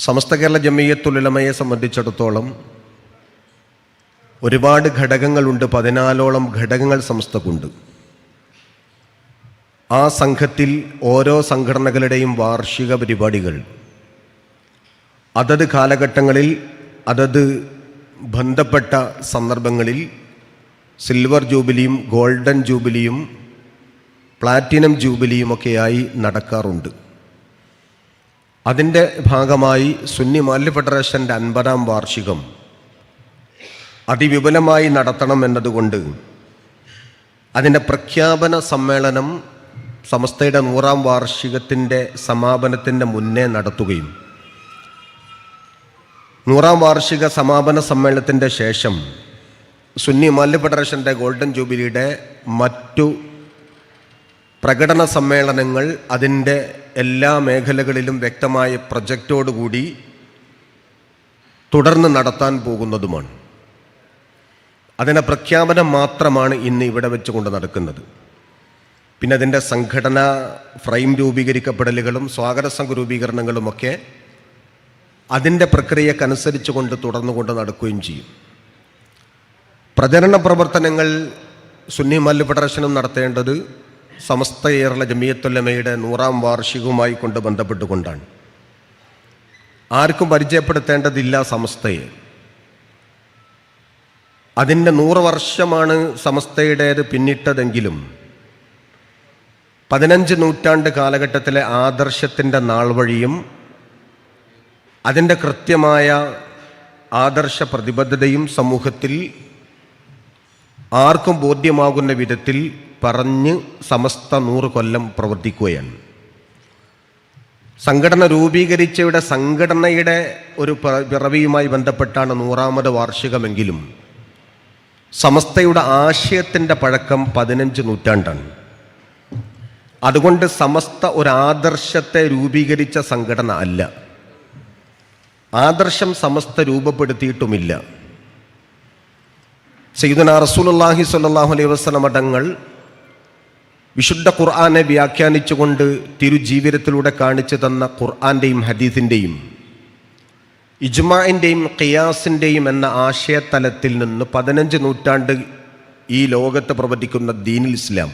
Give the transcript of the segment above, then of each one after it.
സമസ്ത കേരള ജമീയത്തുലമയെ സംബന്ധിച്ചിടത്തോളം ഒരുപാട് ഘടകങ്ങളുണ്ട് പതിനാലോളം ഘടകങ്ങൾ സമസ്തക്കുണ്ട്. ആ സംഘത്തിൽ ഓരോ സംഘടനകളുടെയും വാർഷിക പരിപാടികൾ. അതത് കാലഘട്ടങ്ങളിൽ അതത് ബന്ധപ്പെട്ട സന്ദർഭങ്ങളിൽ സിൽവർ ജൂബിലിയും ഗോൾഡൻ ജൂബിലിയും പ്ലാറ്റിനം ജൂബിലിയും ഒക്കെയായി നടക്കാറുണ്ട്. അതിന്റെ ഭാഗമായി സുന്നി മാലി ഫെഡറേഷന്റെ അൻപതാം വാർഷികം അതിവിപുലമായി നടത്തണം എന്നതുകൊണ്ട് അതിന്റെ പ്രഖ്യാപന സമ്മേളനം സമസ്തയുടെ നൂറാം വാർഷികത്തിന്റെ സമാപനത്തിന്റെ മുന്നേ നടത്തുകയും നൂറാം വാർഷിക സമാപന സമ്മേളനത്തിന്റെ ശേഷം സുന്നി മാല്യ ഫെഡറേഷന്റെ ഗോൾഡൻ ജൂബിലിയുടെ മറ്റു പ്രകടന സമ്മേളനങ്ങൾ അതിന്റെ എല്ലാ മേഖലകളിലും വ്യക്തമായ പ്രൊജക്റ്റോടുകൂടി തുടർന്ന് നടത്താൻ പോകുന്നതുമാണ്. അതിന്റെ പ്രഖ്യാപനം മാത്രമാണ് ഇന്ന് ഇവിടെ വെച്ചുകൊണ്ട് നടക്കുന്നത്. പിന്നെ അതിന്റെ സംഘടന ഫ്രെയിം രൂപീകരിക്കപ്പെടലുകളും സ്വാഗത സംഘ രൂപീകരണങ്ങളുമൊക്കെ അതിന്റെ പ്രക്രിയക്കനുസരിച്ച് കൊണ്ട് തുടർന്നുകൊണ്ട് നടക്കുകയും ചെയ്യും. പ്രചരണ പ്രവർത്തനങ്ങൾ സുന്നി മല്ല് ഫെഡറേഷനും നടത്തേണ്ടത് സമസ്ത കേരള ജമിയത്തുല്ലമയുടെ നൂറാം വാർഷികവുമായി കൊണ്ട് ബന്ധപ്പെട്ടുകൊണ്ടാണ്. ആർക്കും പരിചയപ്പെടുത്തേണ്ടതില്ല സമസ്തയെ. അതിന്റെ നൂറ് വർഷമാണ് സമസ്തയുടേത് പിന്നിട്ടതെങ്കിലും പതിനഞ്ച് നൂറ്റാണ്ട് കാലഘട്ടത്തിലെ ആദർശത്തിന്റെ നാൾ വഴിയും അതിന്റെ കൃത്യമായ ആദർശ പ്രതിബദ്ധതയും സമൂഹത്തിൽ ആർക്കും ബോധ്യമാകുന്ന വിധത്തിൽ പറഞ്ഞ് സമസ്ത നൂറ് കൊല്ലം പ്രവർത്തിക്കുകയാണ്. സംഘടന രൂപീകരിച്ചയുടെ സംഘടനയുടെ ഒരു പിറവിയുമായി ബന്ധപ്പെട്ടാണ് നൂറാമത് വാർഷികമെങ്കിലും സമസ്തയുടെ ആശയത്തിന്റെ പഴക്കം പതിനഞ്ച് നൂറ്റാണ്ടാണ്. അതുകൊണ്ട് സമസ്ത ഒരു ആദർശത്തെ രൂപീകരിച്ച സംഘടന അല്ല. ആദർശം സമസ്ത രൂപപ്പെടുത്തിയിട്ടുമില്ല. സയ്യിദുന റസൂലുള്ളാഹി സ്വല്ലല്ലാഹു അലൈഹി വസല്ലം മഠങ്ങൾ വിശുദ്ധ ഖുർആാനെ വ്യാഖ്യാനിച്ചുകൊണ്ട് തിരുജീവിതത്തിലൂടെ കാണിച്ചു തന്ന ഖുർആന്റെയും ഹദീസിന്റെയും ഇജ്മാന്റെയും ഖിയാസിന്റെയും എന്ന ആശയതലത്തിൽ നിന്ന് പതിനഞ്ച് നൂറ്റാണ്ട് ഈ ലോകത്ത് പ്രവർത്തിക്കുന്ന ദീൻ ഇസ്ലാം.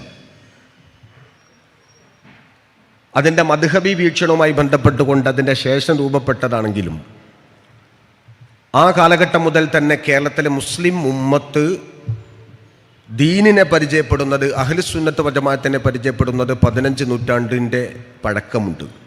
അതിന്റെ മധുഹബി വീക്ഷണവുമായി ബന്ധപ്പെട്ടുകൊണ്ട് അതിന്റെ ശേഷം രൂപപ്പെട്ടതാണെങ്കിലും ആ കാലഘട്ടം മുതൽ തന്നെ കേരളത്തിലെ മുസ്ലിം ഉമ്മത്ത് ദീനിനെ പരിചയപ്പെടുന്നത് അഹ്ലുസുന്നത്ത് വജമാത്തിനെ പരിചയപ്പെടുന്നത് പതിനഞ്ച് നൂറ്റാണ്ടിന്റെ പഴക്കമുണ്ട്.